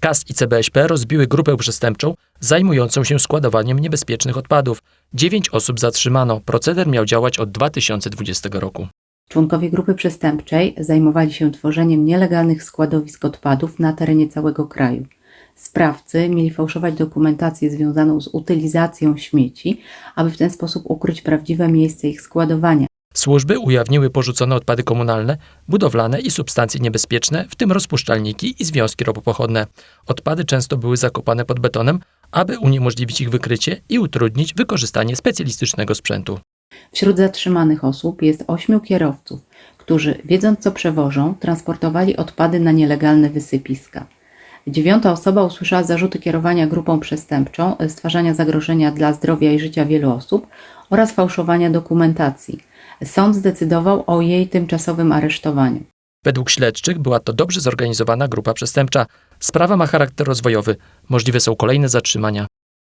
KAS i CBŚP rozbiły grupę przestępczą zajmującą się składowaniem niebezpiecznych odpadów. Dziewięć osób zatrzymano. Proceder miał działać od 2020 roku. Członkowie grupy przestępczej zajmowali się tworzeniem nielegalnych składowisk odpadów na terenie całego kraju. Sprawcy mieli fałszować dokumentację związaną z utylizacją śmieci, aby w ten sposób ukryć prawdziwe miejsce ich składowania. Służby ujawniły porzucone odpady komunalne, budowlane i substancje niebezpieczne, w tym rozpuszczalniki i związki ropopochodne. Odpady często były zakopane pod betonem, aby uniemożliwić ich wykrycie i utrudnić wykorzystanie specjalistycznego sprzętu. Wśród zatrzymanych osób jest ośmiu kierowców, którzy, wiedząc co przewożą, transportowali odpady na nielegalne wysypiska. Dziewiąta osoba usłyszała zarzuty kierowania grupą przestępczą, stwarzania zagrożenia dla zdrowia i życia wielu osób oraz fałszowania dokumentacji. Sąd zdecydował o jej tymczasowym aresztowaniu. Według śledczych była to dobrze zorganizowana grupa przestępcza. Sprawa ma charakter rozwojowy. Możliwe są kolejne zatrzymania.